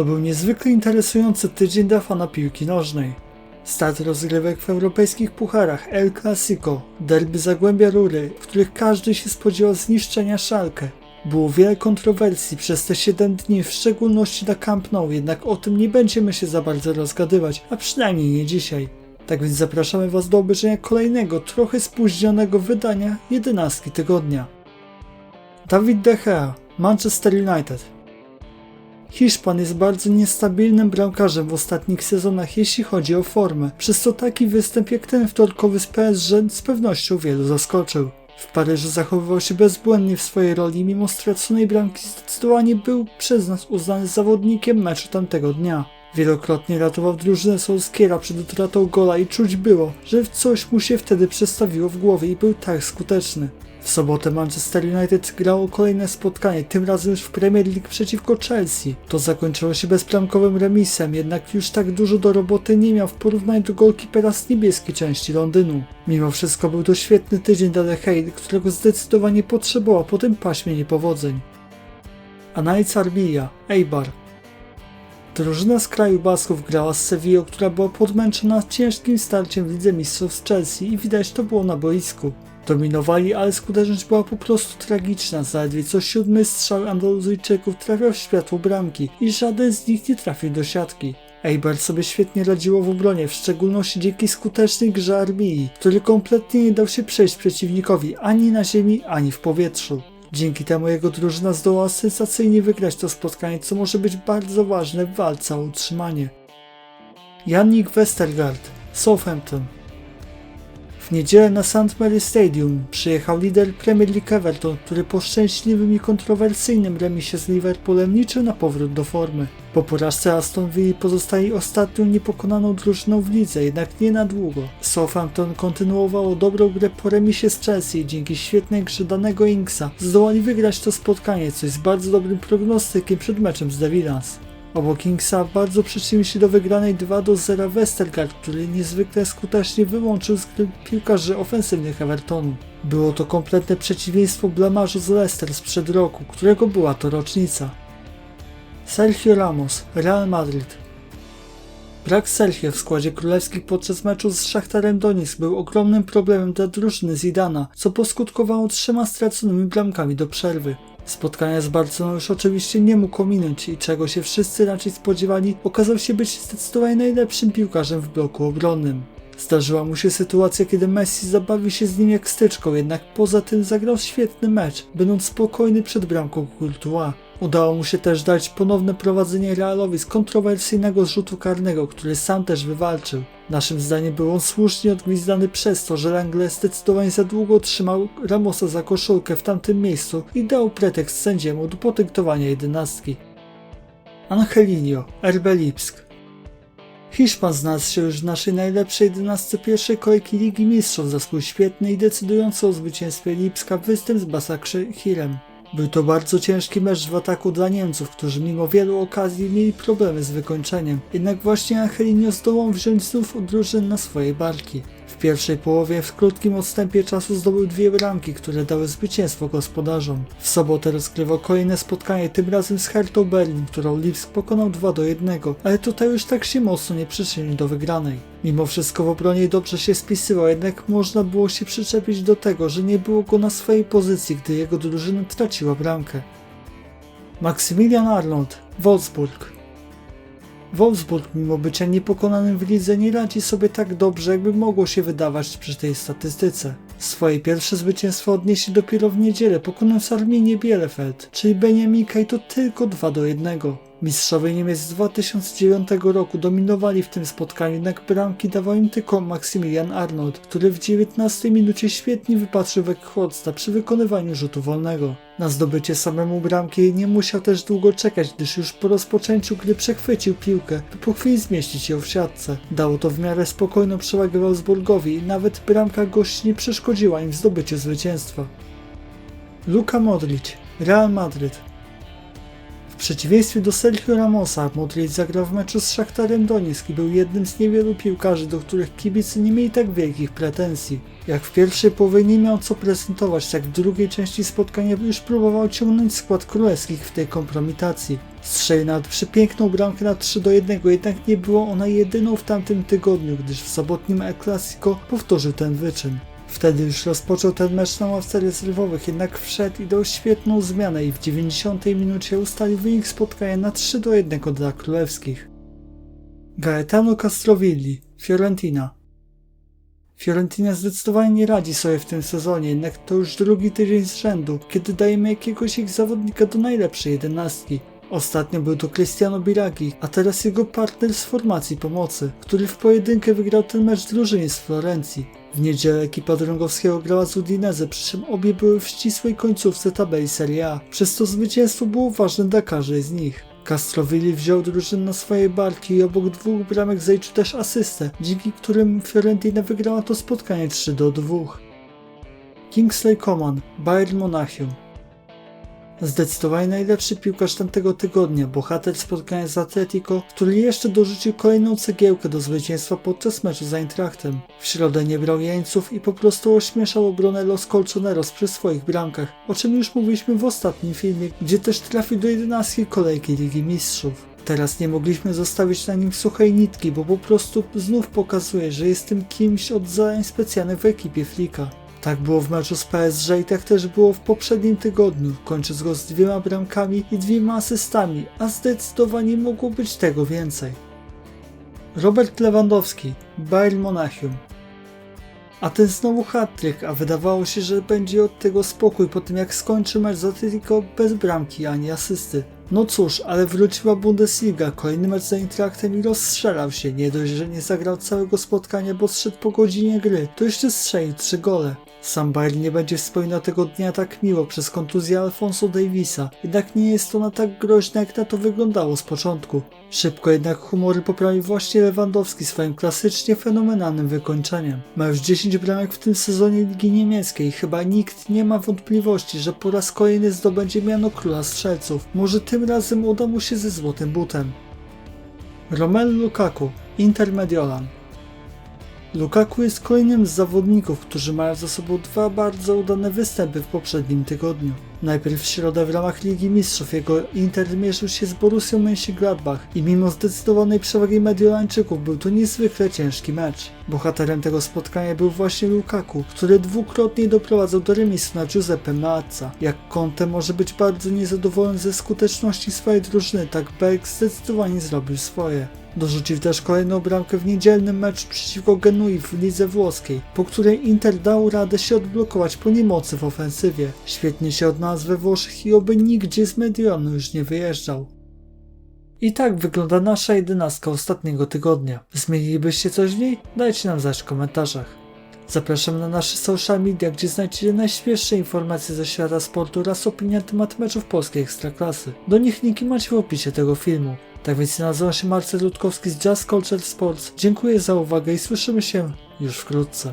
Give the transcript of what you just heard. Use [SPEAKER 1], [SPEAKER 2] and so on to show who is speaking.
[SPEAKER 1] To był niezwykle interesujący tydzień dla fana piłki nożnej. Start rozgrywek w europejskich pucharach El Clasico, derby Zagłębia Rury, w których każdy się spodziewał zniszczenia Szalkę. Było wiele kontrowersji przez te 7 dni, w szczególności na Camp Nou, jednak o tym nie będziemy się za bardzo rozgadywać, a przynajmniej nie dzisiaj. Tak więc zapraszamy Was do obejrzenia kolejnego, trochę spóźnionego wydania 11 tygodnia. Dawid De Gea, Manchester United. Hiszpan jest bardzo niestabilnym bramkarzem w ostatnich sezonach, jeśli chodzi o formę, przez co taki występ jak ten wtorkowy z PSG z pewnością wielu zaskoczył. W Paryżu zachowywał się bezbłędnie w swojej roli, mimo straconej bramki zdecydowanie był przez nas uznany zawodnikiem meczu tamtego dnia. Wielokrotnie ratował drużynę Solskiera przed utratą gola i czuć było, że coś mu się wtedy przestawiło w głowie i był tak skuteczny. W sobotę Manchester United grało kolejne spotkanie, tym razem już w Premier League przeciwko Chelsea. To zakończyło się bezplamkowym remisem, jednak już tak dużo do roboty nie miał w porównaniu do golkipera z niebieskiej części Londynu. Mimo wszystko był to świetny tydzień dla De którego zdecydowanie potrzebował po tym paśmie niepowodzeń. Analiza Arbilla, Eibar, Drużyna z kraju Basków grała z Sevillą, która była podmęczona ciężkim starciem w Lidze Mistrzów z Chelsea i widać to było na boisku. Dominowali, ale skuteczność była po prostu tragiczna. Zaledwie co siódmy strzał Andaluzyjczyków trafiał w światło bramki i żaden z nich nie trafił do siatki. Eibar sobie świetnie radziło w obronie, w szczególności dzięki skutecznej grze Arbii, który kompletnie nie dał się przejść przeciwnikowi ani na ziemi, ani w powietrzu. Dzięki temu jego drużyna zdołała sensacyjnie wygrać to spotkanie, co może być bardzo ważne w walce o utrzymanie. Jannik Westergaard, Southampton. W niedzielę na St. Mary Stadium przyjechał lider Premier League Everton, który po szczęśliwym i kontrowersyjnym remisie z Liverpoolem liczył na powrót do formy. Po porażce Aston Villa pozostali ostatnią niepokonaną drużyną w lidze, jednak nie na długo. Southampton kontynuowało dobrą grę po remisie z Chelsea dzięki świetnej grze danego Inksa zdołali wygrać to spotkanie, co jest bardzo dobrym prognostykiem przed meczem z The Villans. Obok Kingsa bardzo przyczynił się do wygranej 2 do 0 Westergaard, który niezwykle skutecznie wyłączył z gry piłkarzy ofensywnych Evertonu. Było to kompletne przeciwieństwo blamarzu z Leicester sprzed roku, którego była to rocznica. Sergio Ramos, Real Madrid Brak Sergio w składzie królewskich podczas meczu z Szachtarem Donetsk był ogromnym problemem dla drużyny Zidana, co poskutkowało trzema straconymi bramkami do przerwy. Spotkania z Barceloną już oczywiście nie mógł ominąć i czego się wszyscy raczej spodziewali, okazał się być zdecydowanie najlepszym piłkarzem w bloku obronnym. Zdarzyła mu się sytuacja, kiedy Messi zabawił się z nim jak styczką, jednak poza tym zagrał świetny mecz, będąc spokojny przed bramką Courtois. Udało mu się też dać ponowne prowadzenie Realowi z kontrowersyjnego zrzutu karnego, który sam też wywalczył. Naszym zdaniem był on słusznie odgwizdany przez to, że Langle zdecydowanie za długo trzymał Ramosa za koszulkę w tamtym miejscu i dał pretekst sędziemu do potraktowania jedenastki. Angelinho, RB Lipsk Hiszpan znalazł się już w naszej najlepszej 11 pierwszej kolejki Ligi Mistrzów za swój świetny i decydujący o zwycięstwie Lipska występ z Basaksehirem. Był to bardzo ciężki mecz w ataku dla Niemców, którzy mimo wielu okazji mieli problemy z wykończeniem. Jednak właśnie Angelino zdołał wziąć znów drużyn na swoje barki. W pierwszej połowie w krótkim odstępie czasu zdobył dwie bramki, które dały zwycięstwo gospodarzom. W sobotę rozgrywał kolejne spotkanie, tym razem z Hertą Berlin, którą Lipsk pokonał 2 do 1, ale tutaj już tak się mocno nie przyczynił do wygranej. Mimo wszystko w obronie dobrze się spisywał, jednak można było się przyczepić do tego, że nie było go na swojej pozycji, gdy jego drużyna traciła bramkę. Maksymilian Arnold, Wolfsburg Wolfsburg, mimo bycia niepokonanym w lidze, nie radzi sobie tak dobrze, jakby mogło się wydawać przy tej statystyce. Swoje pierwsze zwycięstwo odnieśli dopiero w niedzielę, pokonując Arminię Bielefeld, czyli Beniamika i to tylko 2 do 1. Mistrzowie Niemiec z 2009 roku dominowali w tym spotkaniu, jednak bramki dawał im tylko Maksymilian Arnold, który w 19 minucie świetnie wypatrzył Weghorsta przy wykonywaniu rzutu wolnego. Na zdobycie samemu bramki nie musiał też długo czekać, gdyż już po rozpoczęciu gry przechwycił piłkę, by po chwili zmieścić ją w siatce. Dało to w miarę spokojną przewagę Wolfsburgowi i nawet bramka gości nie przeszkodziła im w zdobyciu zwycięstwa. Luka Modric, Real Madryt przeciwieństwie do Sergio Ramosa, Modric zagrał w meczu z Szachtarem Donieck i był jednym z niewielu piłkarzy, do których kibice nie mieli tak wielkich pretensji. Jak w pierwszej połowie nie miał co prezentować, tak w drugiej części spotkania już próbował ciągnąć skład królewskich w tej kompromitacji. Strzelił nawet przepiękną bramkę na 3 do 1, jednak nie było ona jedyną w tamtym tygodniu, gdyż w sobotnim El Clasico powtórzył ten wyczyn. Wtedy już rozpoczął ten mecz na ławce rezerwowych, jednak wszedł i dał świetną zmianę i w 90 minucie ustalił wynik spotkania na 3 do 1 dla królewskich. Gaetano Castrovilli, Fiorentina Fiorentina zdecydowanie nie radzi sobie w tym sezonie, jednak to już drugi tydzień z rzędu, kiedy dajemy jakiegoś ich zawodnika do najlepszej jedenastki. Ostatnio był to Cristiano Biragi, a teraz jego partner z formacji pomocy, który w pojedynkę wygrał ten mecz drużynie z Florencji. W niedzielę ekipa Drągowskiego grała z Udinese, przy czym obie były w ścisłej końcówce tabeli Serie A, przez to zwycięstwo było ważne dla każdej z nich. Castrovilli wziął drużynę na swoje barki i obok dwóch bramek zaliczył też asystę, dzięki którym Fiorentina wygrała to spotkanie 3 do 2. Kingsley Coman, Bayern Monachium Zdecydowanie najlepszy piłkarz tamtego tygodnia, bohater spotkania z Atletico, który jeszcze dorzucił kolejną cegiełkę do zwycięstwa podczas meczu z Eintrachtem. W środę nie brał jeńców i po prostu ośmieszał obronę Los Colchoneros przy swoich bramkach, o czym już mówiliśmy w ostatnim filmie, gdzie też trafił do 11 kolejki Ligi Mistrzów. Teraz nie mogliśmy zostawić na nim suchej nitki, bo po prostu znów pokazuje, że jest tym kimś od zadań specjalnych w ekipie Flika. Tak było w meczu z PSG i tak też było w poprzednim tygodniu, kończąc go z dwiema bramkami i dwiema asystami, a zdecydowanie mogło być tego więcej. Robert Lewandowski, Bayern Monachium. A ten znowu hat-trick, a wydawało się, że będzie od tego spokój po tym jak skończy mecz z Atletico bez bramki ani asysty. No cóż, ale wróciła Bundesliga, kolejny mecz za Intraktem i rozstrzelał się. Nie dość, że nie zagrał całego spotkania, bo zszedł po godzinie gry, to jeszcze strzelił trzy gole. Sam Bayern nie będzie wspominał tego dnia tak miło przez kontuzję Alfonso Davisa, jednak nie jest ona tak groźna jak na to wyglądało z początku. Szybko jednak humory poprawił właśnie Lewandowski swoim klasycznie fenomenalnym wykończeniem. Ma już 10 bramek w tym sezonie Ligi Niemieckiej i chyba nikt nie ma wątpliwości, że po raz kolejny zdobędzie miano króla strzelców. Może tym razem uda mu się ze złotym butem. Romelu Lukaku, Inter Mediolan Lukaku jest kolejnym z zawodników, którzy mają za sobą dwa bardzo udane występy w poprzednim tygodniu. Najpierw w środę w ramach Ligi Mistrzów jego Inter mierzył się z Borussią Mönchengladbach i mimo zdecydowanej przewagi Mediolańczyków był to niezwykle ciężki mecz. Bohaterem tego spotkania był właśnie Lukaku, który dwukrotnie doprowadzał do remisu na Giuseppe Meazza. Jak Conte może być bardzo niezadowolony ze skuteczności swojej drużyny, tak Berg zdecydowanie zrobił swoje. Dorzucił też kolejną bramkę w niedzielnym meczu przeciwko Genui w lidze włoskiej, po której Inter dał radę się odblokować po niemocy w ofensywie. Świetnie się odnalazł we Włoszech i oby nigdzie z Medionu już nie wyjeżdżał. I tak wygląda nasza jedenastka ostatniego tygodnia. Zmienilibyście coś w niej? Dajcie nam znać w komentarzach. Zapraszam na nasze social media, gdzie znajdziecie najświeższe informacje ze świata sportu oraz opinie na temat meczów polskiej ekstraklasy. Do nich linki macie w opisie tego filmu. Tak więc nazywam się Marcel Rutkowski z Jazz Culture Sports. Dziękuję za uwagę i słyszymy się już wkrótce.